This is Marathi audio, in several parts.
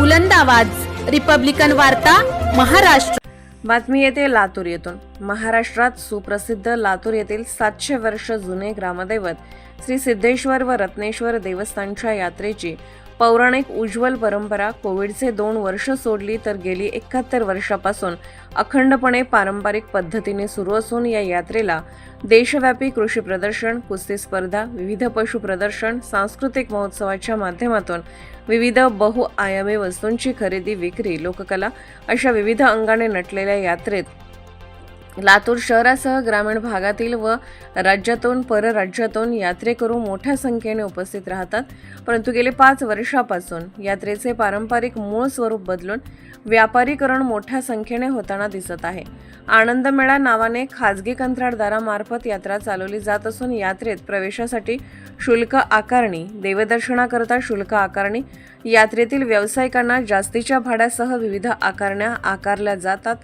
बुलंद आवाज. रिपब्लिकन वार्ता महाराष्ट्र. बातमी येते लातूर येथून. महाराष्ट्रात सुप्रसिद्ध लातूर येथील सातशे वर्ष जुने ग्रामदैवत श्री सिद्धेश्वर व रत्नेश्वर देवस्थानच्या यात्रेची पौराणिक उज्ज्वल परंपरा कोविडचे दोन वर्ष सोडली तर गेली एकाहत्तर वर्षापासून अखंडपणे पारंपरिक पद्धतीने सुरू असून या यात्रेला देशव्यापी कृषी प्रदर्शन कुस्ती स्पर्धा विविध पशु प्रदर्शन सांस्कृतिक महोत्सवाच्या माध्यमातून विविध बहुआयामी वस्तूंची खरेदी विक्री लोककला अशा विविध अंगाने नटलेल्या यात्रेत लातूर शहरासह ग्रामीण भागातील व राज्यातून परराज्यातून यात्रेकरू मोठ्या संख्येने उपस्थित राहतात. परंतु गेले पाच वर्षापासून यात्रेचे पारंपरिक मूळ स्वरूप बदलून व्यापारीकरण मोठ्या संख्येने होताना दिसत आहे. आनंद मेळा नावाने खाजगी कंत्राटदारामार्फत यात्रा चालवली जात असून यात्रेत प्रवेशासाठी शुल्क आकारणी देवदर्शनाकरता शुल्क आकारणी यात्रेतील व्यावसायिकांना जास्तीच्या भाड्यासह विविध आकारण्या आकारल्या जातात.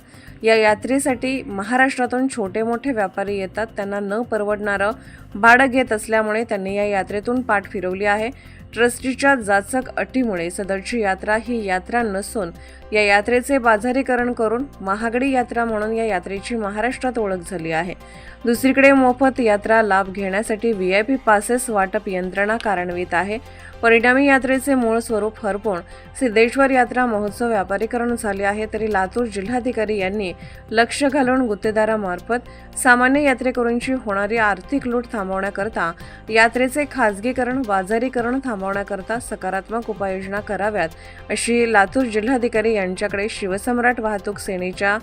या यात्रेसाठी महाराष्ट्रातून छोटे मोठे व्यापारी येतात. त्यांना न परवडणारं भाडं घेत असल्यामुळे त्यांनी या यात्रेतून पाठ फिरवली आहे. ट्रस्टीच्या जाचक अटीमुळे सदरची यात्रा ही यात्रा नसून या यात्रेचे बाजारीकरण करून महागडी यात्रा म्हणून या यात्रेची महाराष्ट्रात ओळख झाली आहे. दुसरीकडे मोफत यात्रा लाभ घेण्यासाठी व्ही आय पी पासेस वाटप यंत्रणा कार्यान्वित आहे. परिणामी यात्रेचे मूळ स्वरूप हरपून सिद्धेश्वर यात्रा महोत्सव व्यापारीकरण झाले आहे तरी लातूर जिल्हाधिकारी यांनी लक्ष घालून गुत्तेदारामार्फत सामान्य यात्रेकरूंची होणारी आर्थिक लूट थांबवण्याकरता यात्रेचे खाजगीकरण बाजारीकरण थांबवण्याकरता सकारात्मक उपाययोजना कराव्यात अशी लातूर जिल्हाधिकारी यांच्याकडे शिवसम्राट वाहतूक सेनेच्या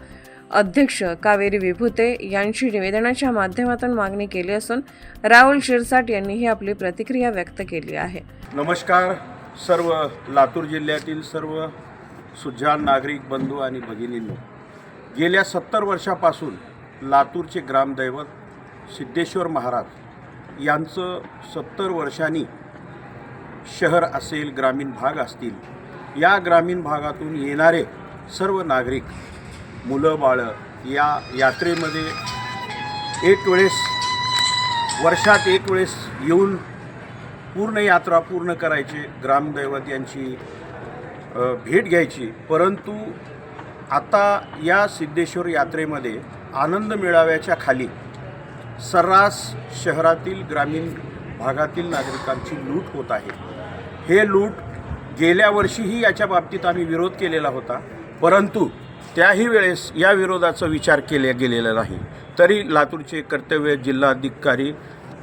अध्यक्ष कावेरी विभूते यांची निवेदनाच्या माध्यमातून मागणी केली असून राहुल शिरसाट यांनीही आपली प्रतिक्रिया व्यक्त केली आहे. नमस्कार. सर्व लातूर जिल्ह्यातील सर्व सुजान नागरिक बंधू आणि भगिनींनो गेल्या सत्तर वर्षापासून लातूरचे ग्रामदैवत सिद्धेश्वर महाराज यांचं सत्तर वर्षांनी शहर असेल ग्रामीण भाग असतील या ग्रामीण भागातून येणारे सर्व नागरिक मुलं बाळं या यात्रेमध्ये एक वेळेस वर्षात एक वेळेस येऊन पूर्ण यात्रा पूर्ण करायची ग्रामदैवत यांची भेट घ्यायची. परंतु आता या सिद्धेश्वर यात्रेमध्ये आनंद मिळाव्याच्या खाली सर्रास शहरातील ग्रामीण भागातील नागरिकांची लूट होत आहे. हे लूट गेल्या वर्षीही याच्या बाबतीत आम्ही विरोध केलेला होता. परंतु त्याही वेळेस या विरोधाचा विचार केला गेलेला नाही. तरी लातूरचे कर्तव्य जिल्हाधिकारी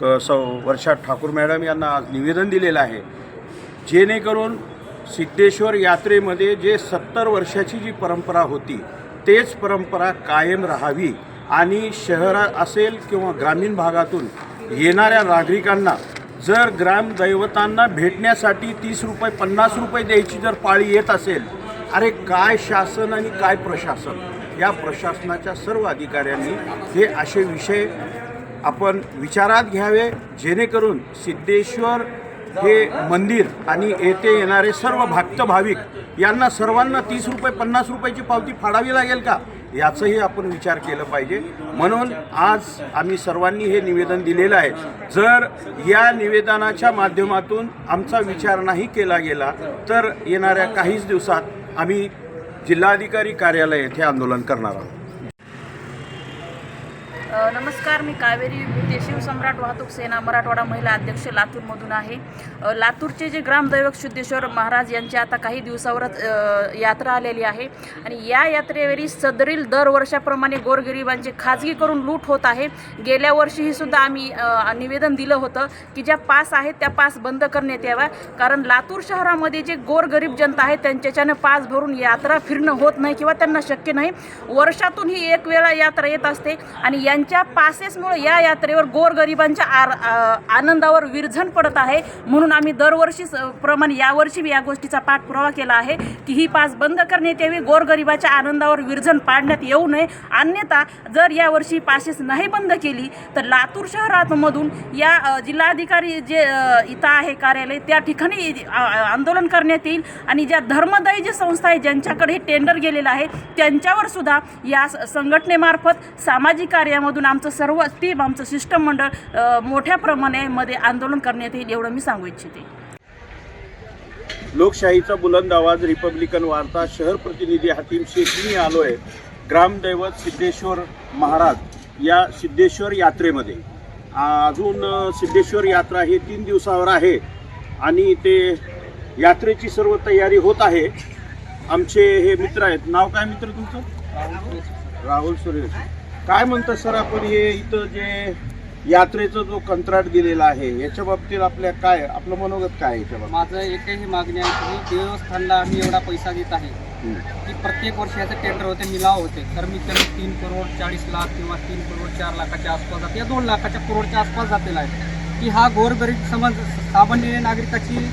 स सौ वर्षा ठाकूर मॅडम यांना आज निवेदन दिलेलं आहे. जेणेकरून सिद्धेश्वर यात्रेमध्ये जे सत्तर वर्षाची जी परंपरा होती तेच परंपरा कायम राहावी आणि शहरात असेल किंवा ग्रामीण भागातून येणाऱ्या नागरिकांना जर ग्रामदैवतांना भेटण्यासाठी तीस रुपये पन्नास रुपये द्यायची जर पाळी येत असेल अरे काय शासन आणि काय प्रशासन? या प्रशासनाच्या सर्व अधिकाऱ्यांनी हे असे विषय आपण विचारात घ्यावे जेणेकरून सिद्धेश्वर हे मंदिर आणि येथे येणारे सर्व भक्त भाविक यांना सर्वांना तीस रुपये पन्नास रुपयाची पावती फाडावी लागेल का? याचंही आपण विचार केलं पाहिजे. म्हणून आज आम्ही सर्वांनी हे निवेदन दिलेलं आहे. जर या निवेदनाच्या माध्यमातून आमचा विचार नाही केला गेला तर येणाऱ्या काहीच दिवसात आम्ही जिल्हाधिकारी कार्यालय येथे आंदोलन करणार आहोत. नमस्कार मी कावेरी ते शिवसम्राट वाहतूक सेना मराठवाडा महिला अध्यक्ष लातूरमधून आहे. लातूरचे जे ग्रामदैवक सिद्धेश्वर महाराज यांची आता काही दिवसावरच यात्रा आलेली आहे. आणि या यात्रेवेळी सदरील दर वर्षाप्रमाणे गोरगरिबांचे खाजगी करून लूट होत आहे. गेल्या वर्षीही सुद्धा आम्ही निवेदन दिलं होतं की ज्या पास आहेत त्या पास बंद करण्यात याव्या. कारण लातूर शहरामध्ये जे गोरगरीब जनता आहे त्यांच्याच्यानं पास भरून यात्रा फिरणं होत नाही किंवा त्यांना शक्य नाही. वर्षातून ही एक वेळा यात्रा येत असते. आणि यांच्या पासेसमुळे या यात्रेवर गोरगरिबांच्या आर आनंदावर विरझण पडत आहे. म्हणून आम्ही दरवर्षी स- प्रमाणे यावर्षी या गोष्टीचा पाठपुरावा केला आहे की ही पास बंद करण्यात यावी गोरगरिबाच्या आनंदावर विरझण पाडण्यात येऊ नये. अन्यथा जर यावर्षी पासेस नाही बंद केली तर लातूर शहरातमधून या जिल्हाधिकारी जे इथं आहे कार्यालय त्या ठिकाणी आंदोलन करण्यात येईल आणि ज्या धर्मदायी जी संस्था आहे ज्यांच्याकडे हे टेंडर गेलेलं आहे त्यांच्यावर सुद्धा या स- संघटनेमार्फत सामाजिक कार्यामधून आमचं सर्व टीम आमचं शिष्टमंडळ मोठ्या प्रमाणामध्ये आंदोलन करण्यात येईल एवढं मी सांगू इच्छिते. लोकशाहीचा बुलंद आवाज रिपब्लिकन वार्ता शहर प्रतिनिधी हातीम शेख मी आलो आहे ग्रामदैवत सिद्धेश्वर महाराज या सिद्धेश्वर यात्रेमध्ये. अजून सिद्धेश्वर यात्रा हे तीन दिवसावर आहे आणि ते यात्रेची सर्व तयारी होत आहे. आमचे हे मित्र आहेत. नाव काय मित्र तुमचं? राहुल सुरेश. काय म्हणतात सर आपण हे इथं जे यात्रेचा जो कंत्राट दिलेला आहे याच्या बाबतीत आपल्या काय आपलं मनोगत काय आहे याच्या बाबतीत माझं एकही मागणी आहे की देवस्थानला आम्ही एवढा पैसा देत आहे. की प्रत्येक वर्षाचे टेंडर होते निलाव होते. तर मी कमी तीन करोड चाळीस लाख किंवा तीन करोड चार लाखाच्या आसपास जाते. या दोन लाखाच्या करोडच्या आसपास जातेला आहे. की हा गोरगरीब समाज सामान्य नागरिकाची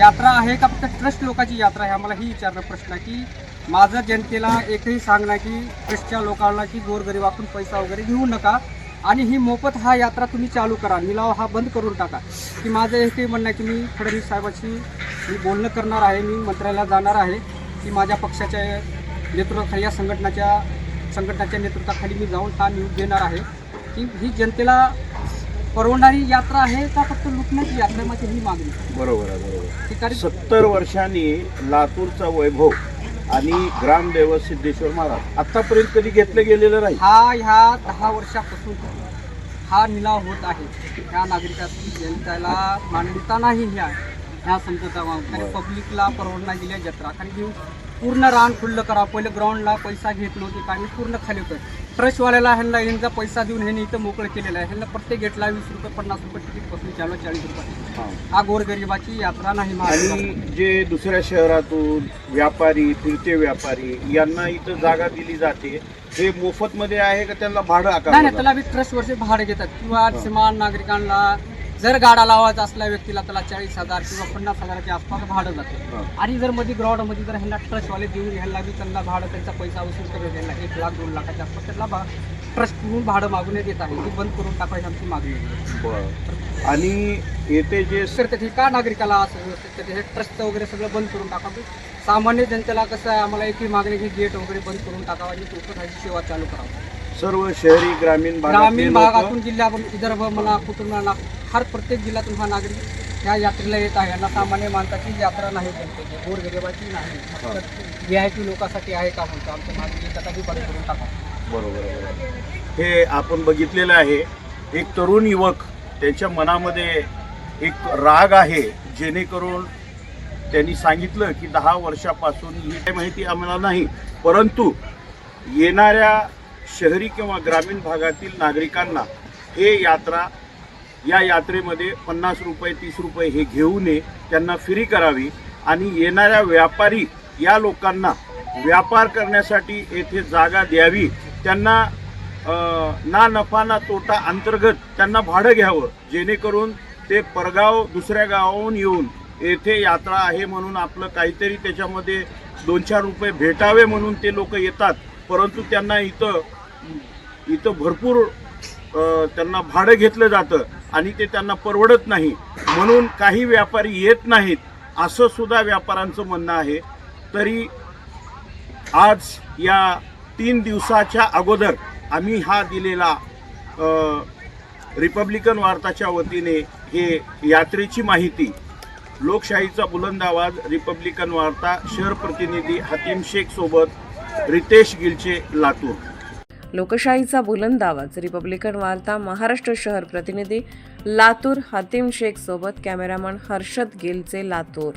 यात्रा आहे का? फक्त ट्रस्ट लोकांची यात्रा आहे? आम्हाला ही विचारणं प्रश्न आहे की माझं जनतेला एकही सांगणं की ट्रस्टच्या लोकांना की गोरगरिबाकडून पैसा वगैरे घेऊ नका. आणि ही मोफत हा यात्रा तुम्ही चालू करा. निलाव हा बंद करून टाका. की माझं एकही म्हणणं आहे की मी फडणवीस साहेबांशी मी बोलणं करणार आहे मी मंत्र्याला जाणार आहे. की माझ्या पक्षाच्या नेतृत्वाखाली या संघटनाच्या संघटनाच्या नेतृत्वाखाली मी जाऊन हा न्यूज देणार आहे. की ही जनतेला परवडणारी यात्रा आहे का फक्त लुटण्याची यात्रा? माझी ही मागणी. बरोबर आहे बरोबर सत्तर वर्षांनी लातूरचा वैभव आणि ग्रामदैवत सिद्धेश्वर महाराज. आतापर्यंत कधी घेतलं गेलेलं नाही. हा ह्या दहा वर्षापासून हा निलाव होत आहे. ह्या नागरिकातून जनतेला मान्यता नाही ह्या. ह्या कारण पब्लिकला परवडणार गेल्या जत्रा. कारण की पूर्ण रान खुल्लं करा. पहिलं ग्राउंडला पैसा घेत नव्हते. कारण पूर्ण खाली होतं. ट्रस्टवाल्याला ह्यांना ह्यांचा पैसा देऊन ह्यांनी इथं मोकळं केलेलं आहे. ह्यांना प्रत्येक गेटला वीस रुपये पन्नास रुपये तिकीटपासून चालू चाळीस रुपये. हा. गोरगरिबाची यात्रा नाही आणि. जे दुसऱ्या शहरातून व्यापारी फिरते व्यापारी यांना इथं जागा दिली जाते. हे मोफत मध्ये आहे का त्यांना भाडं नाही त्याला बी ट्रस्ट वर्षे भाडे घेतात. किंवा समान नागरिकांना जर गाडा लावायचा असल्या व्यक्तीला त्याला चाळीस हजार किंवा पन्नास हजाराच्या आसपास भाडं जाते. आणि जर मध्ये ग्राउंडमध्ये जर ह्यांना ट्रस्टवाले देऊन ह्यांना बी त्यांना भाडं त्यांचा पैसा वसूल करून घ्यायला एक लाख दोन लाखाच्या आसपास त्यांना ट्रस्ट म्हणून भाडं मागून देत आहे. ती बंद करून टाकायची आमची मागणी आहे. आणि येथे जे तर ते का नागरिकाला असं व्यवस्थित हे ट्रस्ट वगैरे सगळं बंद करून टाकावं सामान्य जनतेला कसं आहे आम्हाला एकही मागणी की गेट वगैरे बंद करून टाकावं आणि उपखाची सेवा चालू करावं. सर्व शहरी ग्रामीण ग्रामीण भागातून जिल्ह्यातून विदर्भ म्हणा कुटुंब म्हणा हर प्रत्येक जिल्ह्यातून हा नागरिक ह्या यात्रेला येत आहे. यांना सामान्य माणसाची यात्रा नाही जनतेची गोरगरिबाची नाही व्ही आय पी लोकांसाठी आहे का म्हणतो आमच्या मागणी त्यासाठी बंद करून टाका. बरोबर. हे आपण बघितलेलं आहे. एक तरुण युवक त्यांच्या मनामध्ये एक राग आहे जेणेकरून त्यांनी सांगितलं की दहा वर्षापासून ही काही माहिती आम्हाला नाही परंतु येणाऱ्या शहरी किंवा ग्रामीण भागातील नागरिकांना हे यात्रा या यात्रेमध्ये पन्नास रुपये तीस रुपये हे घेऊ नये त्यांना फ्री करावी. आणि येणाऱ्या व्यापारी या लोकांना व्यापार करण्यासाठी येथे जागा द्यावी. त्यांना ना नफा ना तोटा अंतर्गत त्यांना भाडं घ्यावं. जेणेकरून ते परगाव दुसऱ्या गावाहून येऊन येथे यात्रा आहे म्हणून आपलं काहीतरी त्याच्यामध्ये दोन चार रुपये भेटावे म्हणून ते लोक येतात. परंतु त्यांना इथं इथं भरपूर त्यांना भाडं घेतलं जातं आणि ते त्यांना परवडत नाही. म्हणून काही व्यापारी येत नाहीत असं सुद्धा व्यापाऱ्यांचं म्हणणं आहे. तरी आज या तीन दिवसाच्या अगोदर आम्ही हा दिलेला रिपब्लिकन वार्ताच्या वतीने हे यात्रेची माहिती लोकशाहीचा बुलंद आवाज रिपब्लिकन वार्ता शहर प्रतिनिधी हतीम शेख सोबत रितेश गिलचे लातूर. लोकशाहीचा बुलंद आवाज रिपब्लिकन वार्ता महाराष्ट्र शहर प्रतिनिधी लातूर हातीम शेख सोबत कॅमेरामन हर्षद गिलचे लातूर.